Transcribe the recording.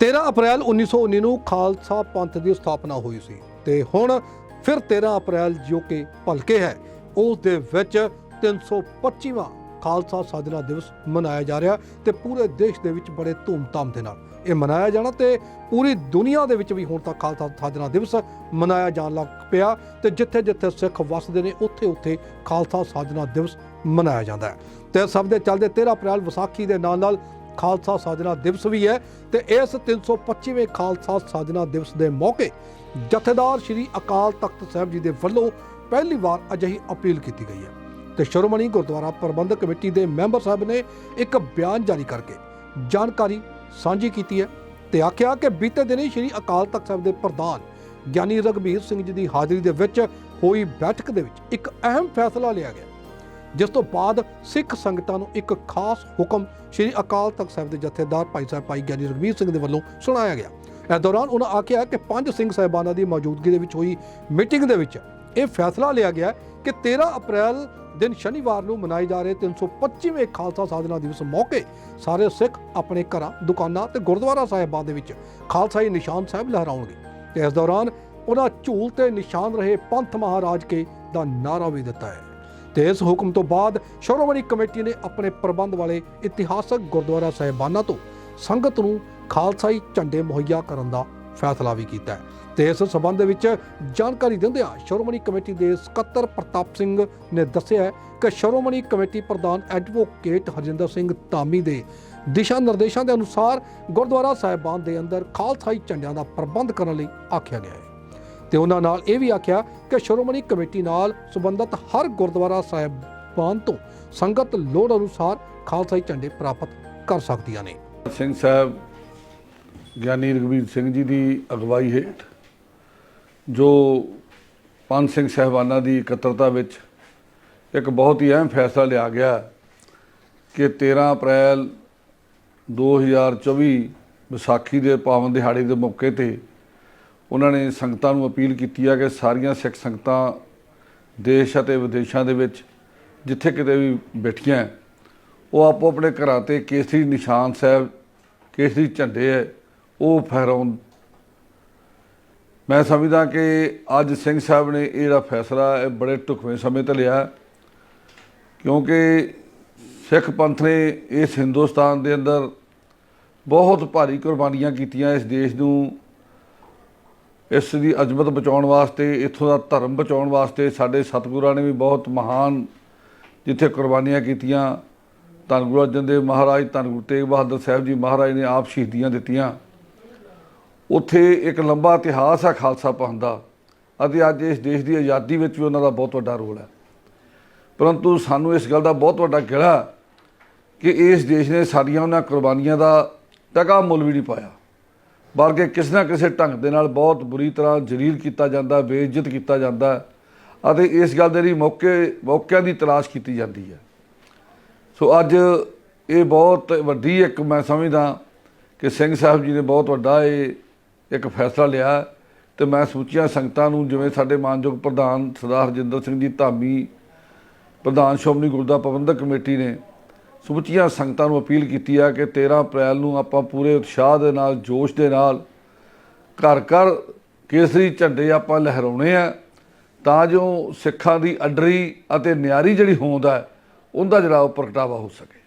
13 ਅਪ੍ਰੈਲ 1919 ਨੂੰ ਖਾਲਸਾ ਪੰਥ ਦੀ ਸਥਾਪਨਾ ਹੋਈ ਸੀ ਤੇ ਹੁਣ ਫਿਰ 13 ਅਪ੍ਰੈਲ ਜੋ ਕਿ ਭਲਕੇ ਹੈ। ਉਸ ਦੇ ਵਿੱਚ 325ਵਾਂ ਖਾਲਸਾ ਸਾਜਨਾ ਦਿਵਸ ਮਨਾਇਆ ਜਾ ਰਿਹਾ ਤੇ ਪੂਰੇ ਦੇਸ਼ ਦੇ ਵਿੱਚ ਬੜੇ ਧੂਮਧਾਮ ਦੇ ਨਾਲ ਇਹ ਮਨਾਇਆ ਜਾਣਾ ਤੇ ਪੂਰੀ ਦੁਨੀਆ ਦੇ ਵਿੱਚ ਵੀ ਹੁਣ ਤੱਕ ਖਾਲਸਾ ਸਾਜਨਾ ਦਿਵਸ ਮਨਾਇਆ ਜਾਣ ਲੱਗ ਪਿਆ ਤੇ ਜਿੱਥੇ ਜਿੱਥੇ ਸਿੱਖ ਵਸਦੇ ਨੇ ਉੱਥੇ ਉੱਥੇ ਖਾਲਸਾ ਸਾਜਨਾ ਦਿਵਸ ਮਨਾਇਆ ਜਾਂਦਾ ਹੈ। ਤੇ ਸਭ ਦੇ ਚੱਲਦੇ 13 ਅਪ੍ਰੈਲ ਵਿਸਾਖੀ ਦੇ ਨਾਲ ਨਾਲ ਖਾਲਸਾ ਸਾਜਨਾ ਦਿਵਸ ਵੀ ਹੈ ਤੇ ਇਸ 325ਵੇਂ ਖਾਲਸਾ ਸਾਜਨਾ ਦਿਵਸ ਦੇ ਮੌਕੇ ਜਥੇਦਾਰ ਸ੍ਰੀ ਅਕਾਲ ਤਖਤ ਸਾਹਿਬ ਜੀ ਦੇ ਵੱਲੋਂ ਪਹਿਲੀ ਵਾਰ ਅਜਿਹੀ ਅਪੀਲ ਕੀਤੀ ਗਈ ਹੈ। ਤੇ ਸ਼੍ਰੋਮਣੀ ਗੁਰਦੁਆਰਾ ਪ੍ਰਬੰਧਕ ਕਮੇਟੀ ਦੇ ਮੈਂਬਰ ਸਾਹਿਬ ਨੇ ਇੱਕ ਬਿਆਨ ਜਾਰੀ ਕਰਕੇ ਜਾਣਕਾਰੀ ਸਾਂਝੀ ਕੀਤੀ ਹੈ ਤੇ ਆਖਿਆ ਕਿ ਬੀਤੇ ਦਿਨੀ ਸ੍ਰੀ ਅਕਾਲ ਤਖਤ ਸਾਹਿਬ ਦੇ ਪ੍ਰਧਾਨ ਗਿਆਨੀ ਰਗਵੀਰ ਸਿੰਘ ਜੀ ਦੀ ਹਾਜ਼ਰੀ ਦੇ ਵਿੱਚ ਹੋਈ ਬੈਠਕ ਦੇ ਵਿੱਚ ਇੱਕ ਅਹਿਮ ਫੈਸਲਾ ਲਿਆ ਗਿਆ। ਜਿਸ ਤੋਂ ਬਾਅਦ ਸਿੱਖ ਸੰਗਤਾਂ ਨੂੰ ਇੱਕ ਖਾਸ ਹੁਕਮ ਸ੍ਰੀ ਅਕਾਲ ਤਖਤ ਸਾਹਿਬ ਦੇ ਜਥੇਦਾਰ ਭਾਈ ਸਾਹਿਬ ਭਾਈ ਗਿਆਨੀ ਰਗਵੀਰ ਸਿੰਘ ਦੇ ਵੱਲੋਂ ਸੁਣਾਇਆ ਗਿਆ। ਇਸ ਦੌਰਾਨ ਉਹਨਾਂ ਆਖਿਆ ਕਿ ਪੰਜ ਸਿੰਘ ਸਾਹਿਬਾਨਾਂ ਦੀ ਮੌਜੂਦਗੀ ਦੇ ਵਿੱਚ ਹੋਈ ਮੀਟਿੰਗ ਦੇ ਵਿੱਚ ਇਹ ਫੈਸਲਾ ਲਿਆ ਗਿਆ ਕਿ 13 ਅਪ੍ਰੈਲ ਦਿਨ ਸ਼ਨੀਵਾਰ ਨੂੰ ਮਨਾਏ ਜਾ ਰਹੇ 325ਵੇਂ ਖਾਲਸਾ ਸਾਧਨਾ ਦਿਵਸ ਮੌਕੇ ਸਾਰੇ ਸਿੱਖ ਆਪਣੇ ਘਰਾਂ, ਦੁਕਾਨਾਂ ਤੇ ਗੁਰਦੁਆਰਾ ਸਾਹਿਬਾਂ ਦੇ ਵਿੱਚ ਖਾਲਸਾਈ ਨਿਸ਼ਾਨ ਸਾਹਿਬ ਲਹਿਰਾਉਣਗੇ। ਤੇ ਇਸ ਦੌਰਾਨ ਉਹਨਾਂ ਝੂਲ ਤੇ ਨਿਸ਼ਾਨ ਰਹੇ ਪੰਥ ਮਹਾਰਾਜ ਕੇ ਦਾ ਨਾਰਾ ਵੀ ਦਿੱਤਾ ਹੈ। ਤੇ ਇਸ ਹੁਕਮ ਤੋਂ ਬਾਅਦ ਸ਼੍ਰੋਮਣੀ ਕਮੇਟੀ ਨੇ ਆਪਣੇ ਪ੍ਰਬੰਧ ਵਾਲੇ ਇਤਿਹਾਸਕ ਗੁਰਦੁਆਰਾ ਸਾਹਿਬਾਨਾਂ ਤੋਂ ਸੰਗਤ ਨੂੰ ਖਾਲਸਾਈ ਝੰਡੇ ਮੁਹੱਈਆ ਕਰਨ ਦਾ ਫੈਸਲਾ ਵੀ ਕੀਤਾ ਹੈ। ਤੇ ਇਸ ਸਬੰਧ ਵਿੱਚ ਜਾਣਕਾਰੀ ਦਿੰਦਿਆਂ ਸ਼੍ਰੋਮਣੀ ਕਮੇਟੀ ਦੇ ਸਕੱਤਰ ਪ੍ਰਤਾਪ ਸਿੰਘ ਨੇ ਦੱਸਿਆ ਕਿ ਸ਼੍ਰੋਮਣੀ ਕਮੇਟੀ ਪ੍ਰਧਾਨ ਐਡਵੋਕੇਟ ਹਰਜਿੰਦਰ ਸਿੰਘ ਧਾਮੀ ਦੇ ਦਿਸ਼ਾ ਨਿਰਦੇਸ਼ਾਂ ਦੇ ਅਨੁਸਾਰ ਗੁਰਦੁਆਰਾ ਸਾਹਿਬਾਨ ਦੇ ਅੰਦਰ ਖਾਲਸਾਈ ਝੰਡਿਆਂ ਦਾ ਪ੍ਰਬੰਧ ਕਰਨ ਲਈ ਆਖਿਆ ਗਿਆ ਹੈ। ਤੇ ਉਹਨਾਂ ਨਾਲ ਇਹ ਵੀ ਆਖਿਆ ਕਿ ਸ਼੍ਰੋਮਣੀ ਕਮੇਟੀ ਨਾਲ ਸੰਬੰਧਤ ਹਰ ਗੁਰਦੁਆਰਾ ਸਾਹਿਬਾਨ ਤੋਂ ਸੰਗਤ ਲੋੜ ਅਨੁਸਾਰ ਖਾਲਸਾਈ ਝੰਡੇ ਪ੍ਰਾਪਤ ਕਰ ਸਕਦੀਆਂ ਨੇ। ਸਿੰਘ ਸਾਹਿਬ, ਗਿਆਨੀ ਰਘਵੀਰ ਸਿੰਘ ਜੀ ਦੀ ਅਗਵਾਈ ਹੇਠ ਜੋ ਪੰਜ ਸਿੰਘ ਸਹਿਬਾਨਾਂ ਦੀ ਇਕੱਤਰਤਾ ਵਿੱਚ ਇੱਕ ਬਹੁਤ ਹੀ ਅਹਿਮ ਫੈਸਲਾ ਲਿਆ ਗਿਆ ਕਿ 13 ਅਪ੍ਰੈਲ 2024 ਵਿਸਾਖੀ ਦੇ ਪਾਵਨ ਦਿਹਾੜੇ ਦੇ ਮੌਕੇ ਤੇ ਉਹਨਾਂ ਨੇ ਸੰਗਤਾਂ ਨੂੰ ਅਪੀਲ ਕੀਤੀ ਹੈ ਕਿ ਸਾਰੀਆਂ ਸਿੱਖ ਸੰਗਤਾਂ ਦੇਸ਼ ਅਤੇ ਵਿਦੇਸ਼ਾਂ ਦੇ ਵਿੱਚ ਜਿੱਥੇ ਕਿਤੇ ਵੀ ਬੈਠੀਆਂ ਉਹ ਆਪੋ ਆਪਣੇ ਘਰਾਂ ਤੇ ਕੇਸਰੀ ਨਿਸ਼ਾਨ ਸਾਹਿਬ, ਕੇਸਰੀ ਝੰਡੇ ਹੈ ਉਹ ਫਹਿਰਾਉਣ। ਮੈਂ ਸਮਝਦਾ ਕਿ ਅੱਜ ਸਿੰਘ ਸਾਹਿਬ ਨੇ ਇਹ ਜਿਹੜਾ ਫੈਸਲਾ ਇਹ ਬੜੇ ਢੁਕਵੇਂ ਸਮੇਂ ਤੇ ਲਿਆ। ਕਿਉਂਕਿ ਸਿੱਖ ਪੰਥ ਨੇ ਇਸ ਹਿੰਦੁਸਤਾਨ ਦੇ ਅੰਦਰ ਬਹੁਤ ਭਾਰੀ ਕੁਰਬਾਨੀਆਂ ਕੀਤੀਆਂ ਇਸ ਦੇਸ਼ ਨੂੰ। ਇਸ ਦੀ ਅਜ਼ਮਤ ਬਚਾਉਣ ਵਾਸਤੇ, ਇੱਥੋਂ ਦਾ ਧਰਮ ਬਚਾਉਣ ਵਾਸਤੇ ਸਾਡੇ ਸਤਿਗੁਰਾਂ ਨੇ ਵੀ ਬਹੁਤ ਮਹਾਨ ਜਿੱਥੇ ਕੁਰਬਾਨੀਆਂ ਕੀਤੀਆਂ। ਧੰਨ ਗੁਰੂ ਅਰਜਨ ਦੇਵ ਮਹਾਰਾਜ, ਧੰਨ ਗੁਰੂ ਤੇਗ ਬਹਾਦਰ ਸਾਹਿਬ ਜੀ ਮਹਾਰਾਜ ਨੇ ਆਪ ਸ਼ਹੀਦੀਆਂ ਦਿੱਤੀਆਂ। ਉੱਥੇ ਇੱਕ ਲੰਬਾ ਇਤਿਹਾਸ ਹੈ ਖਾਲਸਾ ਪੰਥ ਦਾ ਅਤੇ ਅੱਜ ਇਸ ਦੇਸ਼ ਦੀ ਆਜ਼ਾਦੀ ਵਿੱਚ ਵੀ ਉਹਨਾਂ ਦਾ ਬਹੁਤ ਵੱਡਾ ਰੋਲ ਹੈ। ਪਰੰਤੂ ਸਾਨੂੰ ਇਸ ਗੱਲ ਦਾ ਬਹੁਤ ਵੱਡਾ ਗਿਲਾ ਕਿ ਇਸ ਦੇਸ਼ ਨੇ ਸਾਡੀਆਂ ਉਹਨਾਂ ਕੁਰਬਾਨੀਆਂ ਦਾ ਟਕਾ ਮੁੱਲ ਵੀ ਨਹੀਂ ਪਾਇਆ। ਬਲਕਿ ਕਿਸੇ ਨਾ ਕਿਸੇ ਢੰਗ ਦੇ ਨਾਲ ਬਹੁਤ ਬੁਰੀ ਤਰ੍ਹਾਂ ਜਲੀਲ ਕੀਤਾ ਜਾਂਦਾ, ਬੇਇੱਜ਼ਤ ਕੀਤਾ ਜਾਂਦਾ ਅਤੇ ਇਸ ਗੱਲ ਦੇ ਲਈ ਮੌਕੇ, ਮੌਕਿਆਂ ਦੀ ਤਲਾਸ਼ ਕੀਤੀ ਜਾਂਦੀ ਹੈ। ਸੋ ਅੱਜ ਇਹ ਬਹੁਤ ਵੱਡੀ ਇੱਕ ਮੈਂ ਸਮਝਦਾ ਕਿ ਸਿੰਘ ਸਾਹਿਬ ਜੀ ਨੇ ਬਹੁਤ ਵੱਡਾ ਇਹ ਇੱਕ ਫੈਸਲਾ ਲਿਆ ਤੇ ਮੈਂ ਸਮੁੱਚੀਆਂ ਸੰਗਤਾਂ ਨੂੰ ਜਿਵੇਂ ਸਾਡੇ ਮਾਨਯੋਗ ਪ੍ਰਧਾਨ ਸਰਦਾਰ ਹਰਜਿੰਦਰ ਸਿੰਘ ਜੀ ਧਾਮੀ, ਪ੍ਰਧਾਨ ਸ਼੍ਰੋਮਣੀ ਗੁਰਦੁਆਰਾ ਪ੍ਰਬੰਧਕ ਕਮੇਟੀ ਨੇ ਸਮੁੱਚੀਆਂ ਸੰਗਤਾਂ ਨੂੰ ਅਪੀਲ ਕੀਤੀ ਆ ਕਿ 13 ਅਪ੍ਰੈਲ ਨੂੰ ਆਪਾਂ ਪੂਰੇ ਉਤਸ਼ਾਹ ਦੇ ਨਾਲ, ਜੋਸ਼ ਦੇ ਨਾਲ ਘਰ ਘਰ ਕੇਸਰੀ ਝੰਡੇ ਆਪਾਂ ਲਹਿਰਾਉਣੇ ਆ। ਤਾਂ ਜੋ ਸਿੱਖਾਂ ਦੀ ਅਡਰੀ ਅਤੇ ਨਿਆਰੀ ਜਿਹੜੀ ਹੋਂਦ ਹੈ ਉਹਦਾ ਜਿਹੜਾ ਉਹ ਪ੍ਰਗਟਾਵਾ ਹੋ ਸਕੇ।